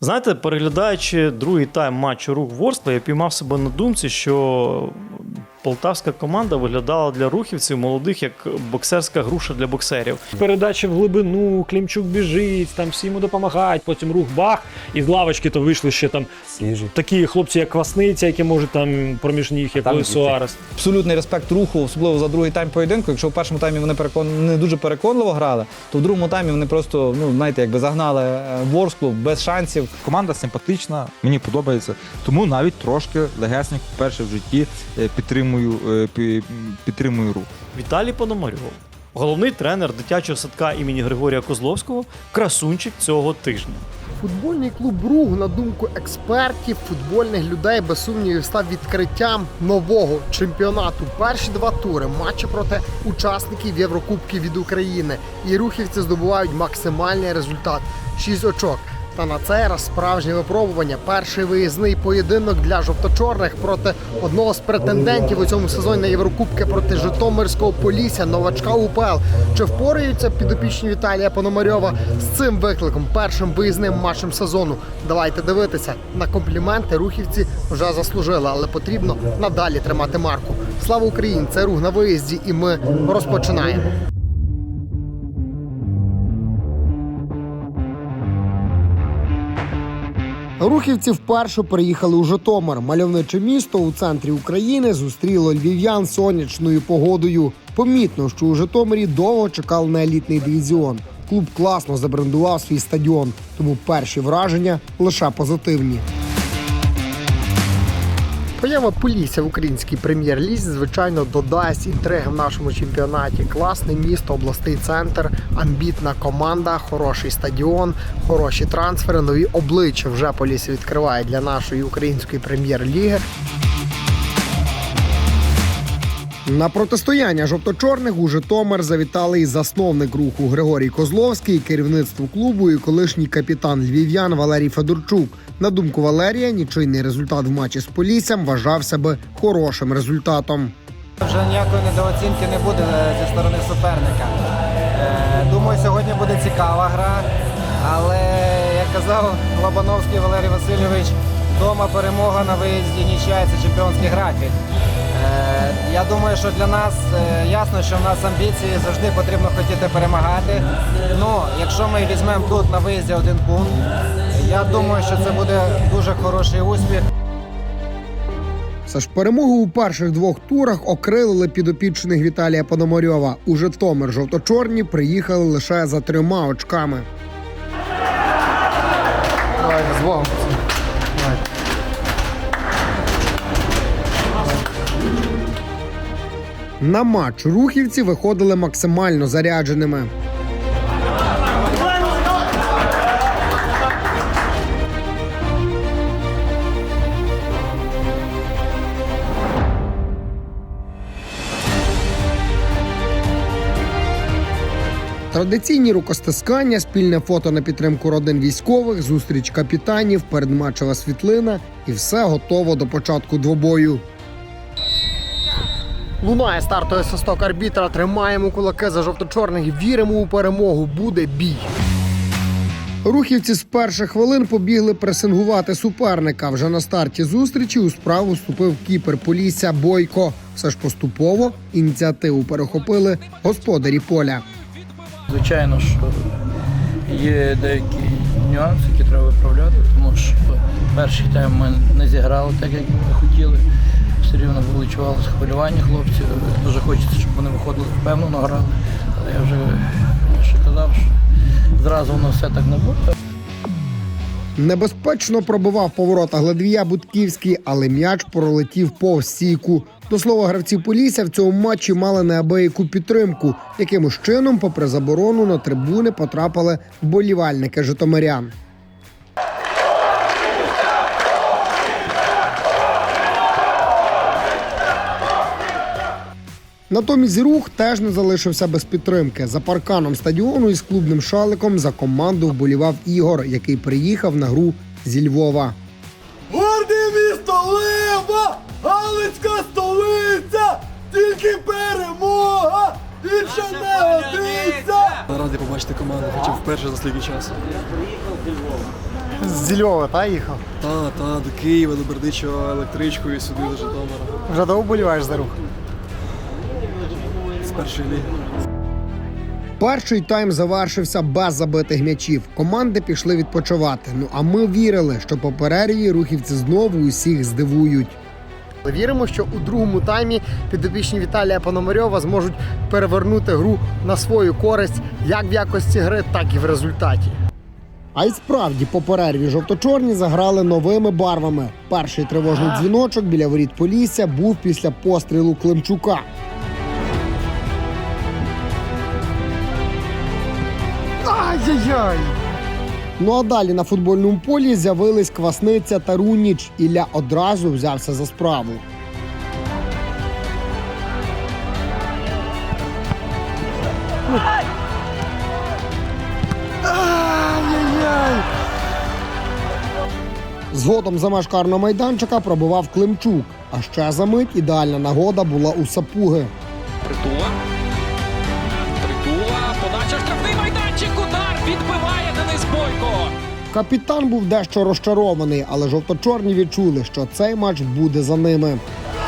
Знаєте, переглядаючи другий тайм матчу рук Ворскла, я піймав себе на думці, що полтавська команда виглядала для рухівців молодих як боксерська груша для боксерів. Передачі в глибину, Клімчук біжить, там всі йому допомагають, потім рух бах, і з лавочки то вийшли ще там Свіжі. такі хлопці, як Квасниця, які можуть там проміж них, як Луїс. Суарес. Абсолютний респект руху, особливо за другий тайм поєдинку. Якщо в першому таймі вони перекон... не дуже переконливо грали, то в другому таймі вони просто, ну знаєте, якби загнали е, Ворсклу без шансів. Команда симпатична, мені подобається. Тому навіть трошки легесенько вперше в житті е, підтримую, е, підтримую рух. Віталій Пономарьов, головний тренер дитячого садка імені Григорія Козловського, красунчик цього тижня. Футбольний клуб Руг, на думку експертів, футбольних людей без сумнівів став відкриттям нового чемпіонату. Перші два тури матчі проти учасників Єврокубків від України. І рухівці здобувають максимальний результат 6 очок. Та на цей раз справжнє випробування. Перший виїзний поєдинок для жовто-чорних проти одного з претендентів у цьому сезоні на Єврокубки проти Житомирського Полісся, новачка УПЛ. Чи впораються підопічні Віталія Пономарьова з цим викликом, першим виїзним матчем сезону? Давайте дивитися. На компліменти рухівці вже заслужили, але потрібно надалі тримати марку. Слава Україні! Це рух на виїзді, і ми розпочинаємо. Рухівці вперше приїхали у Житомир. Мальовниче місто у центрі України зустріло львів'ян сонячною погодою. Помітно, що у Житомирі довго чекав на елітний дивізіон. Клуб класно забрендував свій стадіон, тому перші враження лише позитивні. Поява Полісся в українській прем'єр-лізі, звичайно, додасть інтриги в нашому чемпіонаті. Класне місто, обласний центр, амбітна команда, хороший стадіон, хороші трансфери, нові обличчя вже Полісся відкриває для нашої української прем'єр-ліги. На протистояння жовто-чорних у Житомир завітали і засновник руху Григорій Козловський, керівництво клубу і колишній капітан львів'ян Валерій Федорчук. На думку Валерія, нічийний результат в матчі з Поліссям вважався би хорошим результатом. Вже ніякої недооцінки не буде е, зі сторони суперника. Е, Думаю, сьогодні буде цікава гра, але як казав Лобановський Валерій Васильович, вдома перемога на виїзді це чемпіонський графік. Я думаю, що для нас е, ясно, що в нас амбіції завжди потрібно хотіти перемагати. Ну, якщо ми візьмемо тут на виїзді один пункт, я думаю, що це буде дуже хороший успіх. Все ж перемогу у перших двох турах окрилили підопічних Віталія Пономарьова. У Житомир жовто-чорні приїхали лише за трьома очками. Давайте з Богом. На матч рухівці виходили максимально зарядженими. Традиційні рукостискання, спільне фото на підтримку родин військових, зустріч капітанів, передматчева світлина і все готово до початку двобою. Лунає стартовий свисток арбітра. Тримаємо кулаки за жовто-чорних. Віримо у перемогу. Буде бій. Рухівці з перших хвилин побігли пресингувати суперника. Вже на старті зустрічі у справу вступив кіпер Полісся Бойко. Все ж поступово ініціативу перехопили господарі поля. Звичайно, що є деякі нюанси, які треба виправляти, тому що перший тайм ми не зіграли так, як ми хотіли. Все рівно було відчувалося хвилювання хлопців. Дуже хочеться, щоб вони виходили впевнено грали. Але я вже ще казав, що зразу воно все так не буде. Небезпечно пробивав поворота Гладвія Будківський, але м'яч пролетів повз стійку. До слова, гравці Полісся в цьому матчі мали неабияку підтримку. Якимось чином, попри заборону, на трибуни потрапили вболівальники Житомирян. Натомість рух теж не залишився без підтримки. За парканом стадіону із клубним шаликом за команду вболівав Ігор, який приїхав на гру зі Львова. Горде місто Лева, Галицька столиця, тільки перемога, інша не годиться. Радий побачити команду, хоча вперше за стільки часу. з Львова, та їхав? Та, та, до Києва, до Бердичева електричкою сюди до Житомира. Вже довго боліваєш за рух. З першої. Перший тайм завершився без забитих м'ячів. Команди пішли відпочивати. Ну а ми вірили, що по перерві рухівці знову усіх здивують. Віримо, що у другому таймі підопічні Віталія Пономарьова зможуть перевернути гру на свою користь як в якості гри, так і в результаті. А й справді по перерві жовто-чорні заграли новими барвами. Перший тривожний дзвіночок біля воріт Полісся був після пострілу Климчука. Ай-яй-яй! Ну а далі на футбольному полі з'явились Квасниця та Руніч. Ілля одразу взявся за справу. Згодом за меж карного майданчика пробивав Климчук. А ще за мить ідеальна нагода була у сапуги. Притула. Притула. Капітан був дещо розчарований, але жовто-чорні відчули, що цей матч буде за ними.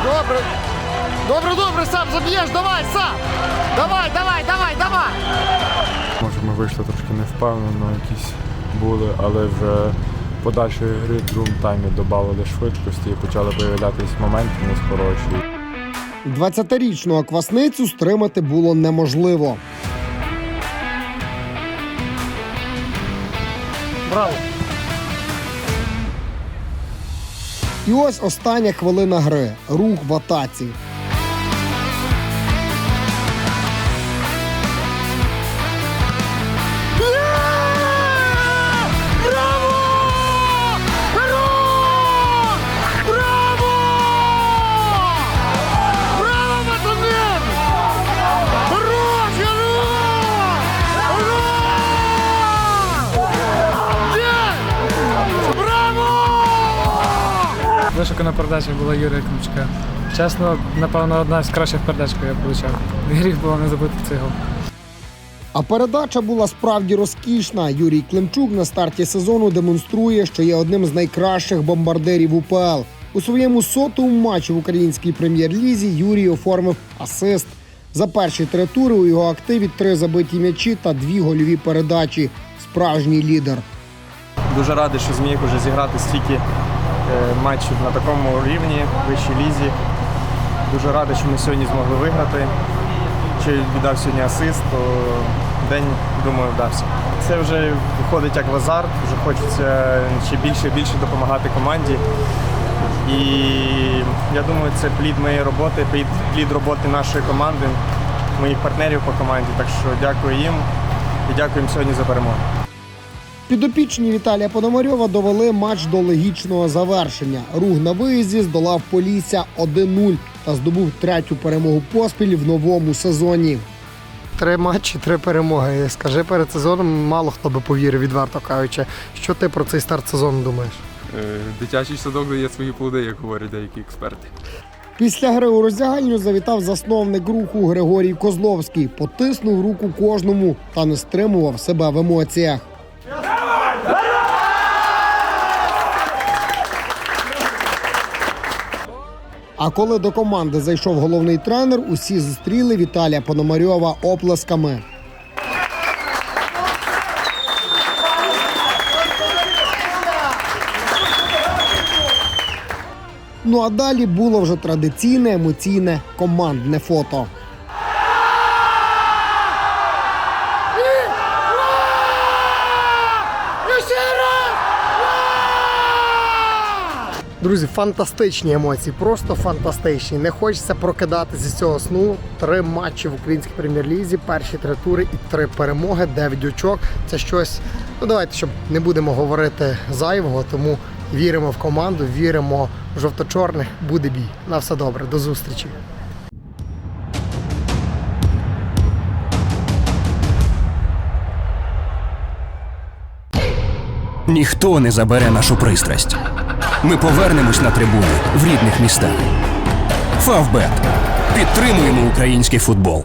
Добре, добре, добре, сам заб'єш, давай, сам! Давай, давай, давай, давай! Може, ми вийшли трошки невпевнено, якісь були, але вже в подальшій гри в другому таймі додали швидкості і почали виявлятись моменти у нас хороші. 20-річного квасницю стримати було неможливо. Браво! І ось остання хвилина гри. Рух в атаці. Вишукана передача була Юрія Климчука. Чесно, напевно, одна з кращих передач, яку я получав. Гріх було не забути цей гол. А передача була справді розкішна. Юрій Климчук на старті сезону демонструє, що є одним з найкращих бомбардирів УПЛ. У своєму сотому матчі в українській прем'єр-лізі Юрій оформив асист. За перші три тури у його активі три забиті м'ячі та дві гольові передачі. Справжній лідер. Дуже радий, що зміг уже зіграти стільки матчів на такому рівні, вищій лізі. Дуже радий, що ми сьогодні змогли виграти. Ще віддав сьогодні асист, то день, думаю, вдався. Це вже виходить як в азарт, вже хочеться ще більше і більше допомагати команді. І я думаю, це плід моєї роботи, плід, плід роботи нашої команди, моїх партнерів по команді. Так що дякую їм і дякую їм сьогодні за перемогу. Підопічні Віталія Пономарьова довели матч до логічного завершення. Рух на виїзді здолав Полісся 1-0 та здобув третю перемогу поспіль в новому сезоні. Три матчі, три перемоги. Скажи перед сезоном, мало хто би повірив, відверто кажучи. Що ти про цей старт сезону думаєш? Дитячий садок дає свої плоди, як говорять деякі експерти. Після гри у роздягальню завітав засновник руху Григорій Козловський, потиснув руку кожному та не стримував себе в емоціях. А коли до команди зайшов головний тренер, усі зустріли Віталія Пономарьова оплесками. Ну а далі було вже традиційне емоційне командне фото. Друзі, фантастичні емоції, просто фантастичні. Не хочеться прокидатися з цього сну. Три матчі в українській прем'єр-лізі, перші три тури і три перемоги, дев'ять очок. Це щось. Ну давайте, щоб не будемо говорити зайвого, тому віримо в команду, віримо в жовто-чорних. Буде бій. На все добре, до зустрічі. Ніхто не забере нашу пристрасть. Ми повернемось на трибуни в рідних містах. Фавбет. Підтримуємо український футбол.